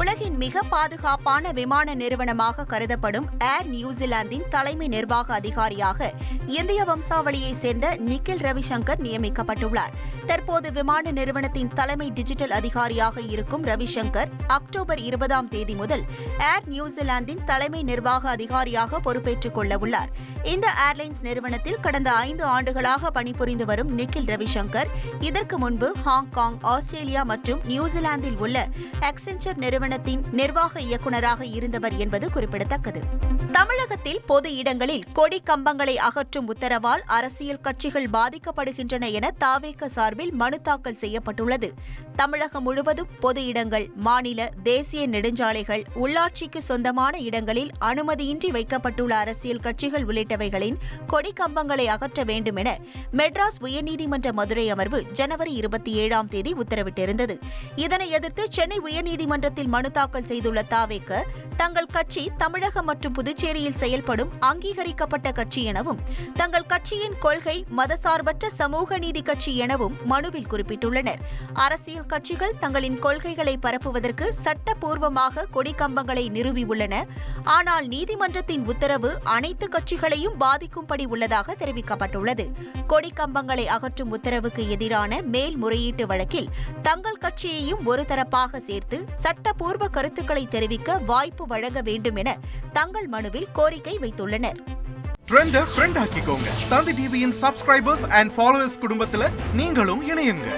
உலகின் மிக பாதுகாப்பான விமான நிறுவனமாக கருதப்படும் ஏர் நியூசிலாந்தின் தலைமை நிர்வாக அதிகாரியாக இந்திய வம்சாவளியைச் சேர்ந்த நிக்கில் ரவிசங்கர் நியமிக்கப்பட்டுள்ளார். தற்போது விமான நிறுவனத்தின் தலைமை டிஜிட்டல் அதிகாரியாக இருக்கும் ரவிசங்கர் அக்டோபர் இருபதாம் தேதி முதல் ஏர் நியூசிலாந்தின் தலைமை நிர்வாக அதிகாரியாக பொறுப்பேற்றுக் கொள்ள உள்ளார் இந்த ஏர்லைன்ஸ் நிறுவனத்தில் கடந்த ஐந்து ஆண்டுகளாக பணிபுரிந்து வரும் நிக்கில் ரவிசங்கர் இதற்கு முன்பு ஹாங்காங் ஆஸ்திரேலியா மற்றும் நியூசிலாந்தில் உள்ள அக்சென்சர் நிறுவனத்தின் நிர்வாக இயக்குநராக இருந்தவர் என்பது குறிப்பிடத்தக்கது. தமிழகத்தில் பொது இடங்களில் கொடி கம்பங்களை அகற்றும் உத்தரவால் அரசியல் கட்சிகள் பாதிக்கப்படுகின்றன என தாவேக சார்பில் மனு தாக்கல் செய்யப்பட்டுள்ளது. தமிழகம் முழுவதும் பொது இடங்கள் மாநில தேசிய நெடுஞ்சாலைகள் உள்ளாட்சிக்கு சொந்தமான இடங்களில் அனுமதியின்றி வைக்கப்பட்டுள்ள அரசியல் கட்சிகள் உள்ளிட்டவைகளின் கொடி கம்பங்களை அகற்ற வேண்டும் என மெட்ராஸ் உயர்நீதிமன்ற மதுரை அமர்வு ஜனவரி இருபத்தி ஏழாம் தேதி உத்தரவிட்டிருந்தது. இதனை எதிர்த்து சென்னை உயர்நீதிமன்றத்தில் மனு தாக்கல் செய்துள்ள தாவேக தங்கள் கட்சி தமிழகம் மற்றும் புதுச்சேரியில் செயல்படும் அங்கீகரிக்கப்பட்ட கட்சி எனவும் தங்கள் கட்சியின் கொள்கை மதசார்பற்ற சமூக நீதி கட்சி எனவும் மனுவில் குறிப்பிட்டுள்ளனர். அரசியல் கட்சிகள் தங்களின் கொள்கைகளை பரப்புவதற்கு சட்டப்பூர்வமாக கொடிக்கம்பங்களை நிறுவியுள்ளன ஆனால் நீதிமன்றத்தின் உத்தரவு அனைத்து கட்சிகளையும் பாதிக்கும்படி உள்ளதாக தெரிவிக்கப்பட்டுள்ளது. கொடிக்கம்பங்களை அகற்றும் உத்தரவுக்கு எதிரான மேல்முறையீட்டு வழக்கில் தங்கள் கட்சியையும் ஒரு தரப்பாக சேர்த்து சட்ட ஆக்கப்பூர்வ கருத்துக்களை தெரிவிக்க வாய்ப்பு வழங்க வேண்டும் என தங்கள் மனுவில் கோரிக்கை வைத்துள்ளனர். ட்ரெண்ட ஃப்ரெண்ட் ஆக்கிக்கோங்க. தந்தி டிவியின் சப்ஸ்கிரைபர்ஸ் அண்ட் ஃபாலோவர்ஸ் குடும்பத்தில் நீங்களும் இணையுங்க.